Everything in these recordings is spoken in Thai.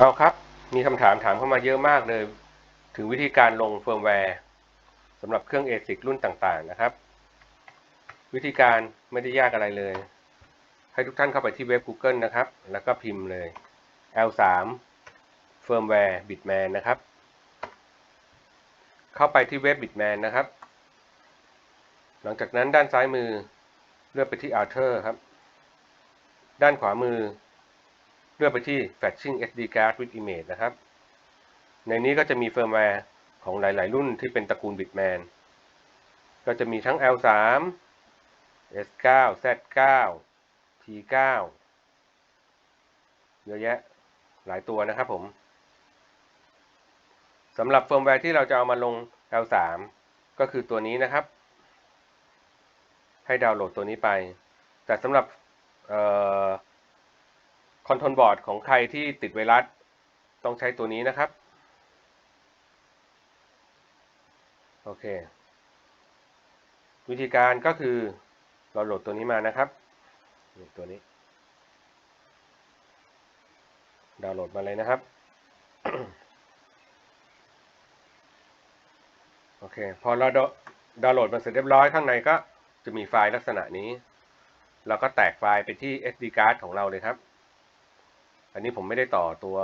เอาครับ มีคำถามถามเข้ามาเยอะมากเลย ถึงวิธีการลงเฟิร์มแวร์สำหรับเครื่อง ASIC รุ่นต่างๆ นะครับ วิธีการไม่ได้ยากอะไรเลย ให้ทุกท่านเข้าไปที่เว็บ Google นะครับ แล้วก็พิมพ์เลย L3 Firmware Bitman นะครับ เข้าไปที่เว็บ Bitman นะครับ หลังจากนั้นด้านซ้ายมือเลือกไปที่ Alter ครับ ด้านขวามือ เลือกไปที่ Fetching SD card with image นะครับ ในนี้ก็จะมีเฟิร์มแวร์ของหลาย ๆ รุ่นที่เป็นตระกูล Bitman ก็จะมีทั้ง L3 S9 Z9 T9 เยอะแยะหลายตัวนะครับผมสำหรับเฟิร์มแวร์ที่เราจะเอามาลง L3 ก็คือตัวนี้นะครับ ให้ดาวน์โหลดตัวนี้ไป แต่สำหรับ คอนโทรลบอร์ดของใครที่ติดไวรัส ต้องใช้ตัวนี้นะครับ โอเค วิธีการก็คือเราโหลดตัวนี้มานะครับตัวนี้ ดาวน์โหลดมาเลยนะครับ โอเค พอเราดาวน์โหลดมาเสร็จเรียบร้อยข้างในก็จะมีไฟล์ลักษณะนี้ เราก็แตกไฟล์ไปที่ SD card ของเราเลยครับ อันนี้ผมไม่ได้ต่อตัว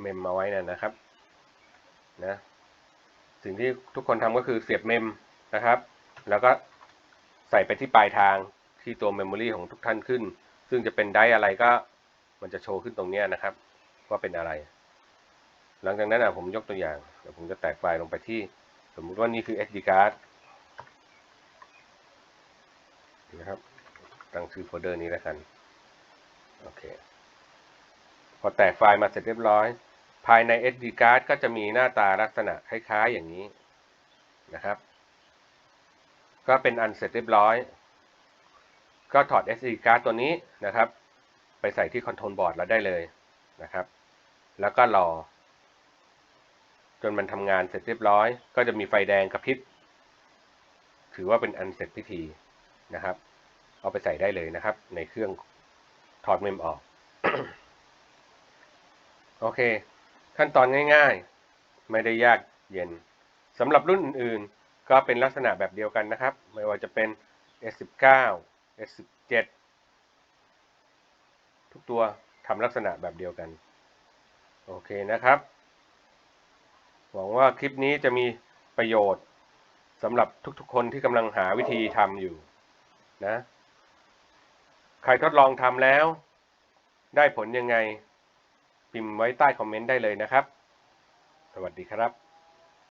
เมมมาไว้นะนะครับนะสิ่งที่ทุกคนทำก็คือเสียบเมมนะครับ แล้วก็ใส่ไปที่ปลายทางที่ตัวเมมโมรีของทุกท่านขึ้น ซึ่งจะเป็นได้อะไรก็มันจะโชว์ขึ้นตรงนี้นะครับ ว่าเป็นอะไร หลังจากนั้นผมยกตัวอย่างเดี๋ยวผมจะแตกไฟล์ลงไปที่ สมมุติว่านี่คือ SD card นะครับตั้งชื่อโฟลเดอร์นี้แล้วกัน โอเค พอแตกไฟล์มาเสร็จเรียบร้อย ภายใน SD card ก็จะมีหน้าตาลักษณะคล้ายๆอย่างนี้นะครับ ก็เป็นอันเสร็จเรียบร้อย ก็ถอด SD card ตัวนี้นะครับ ไปใส่ที่คอนโทรลบอร์ดแล้วได้เลยนะครับ แล้วก็รอ จนมันทำงานเสร็จเรียบร้อย ก็จะมีไฟแดงกระพริบถือว่าเป็นอันเสร็จพิธีนะครับ เอาไปใส่ได้เลยนะครับ ในเครื่องถอดเมมออก โอเค ขั้นตอนง่ายๆ ไม่ได้ยากเย็นสำหรับรุ่นอื่นๆ ก็เป็นลักษณะแบบเดียวกันนะครับ ไม่ว่าจะเป็น S19 S17 ทุกตัวทำลักษณะแบบเดียวกัน โอเคนะครับ หวังว่าคลิปนี้จะมีประโยชน์สำหรับทุกๆ คนที่กำลังหาวิธีทำอยู่นะ ใครทดลองทำแล้ว ได้ผลยังไง พิมพ์ไว้ใต้คอมเมนต์ได้เลยนะครับ สวัสดีครับ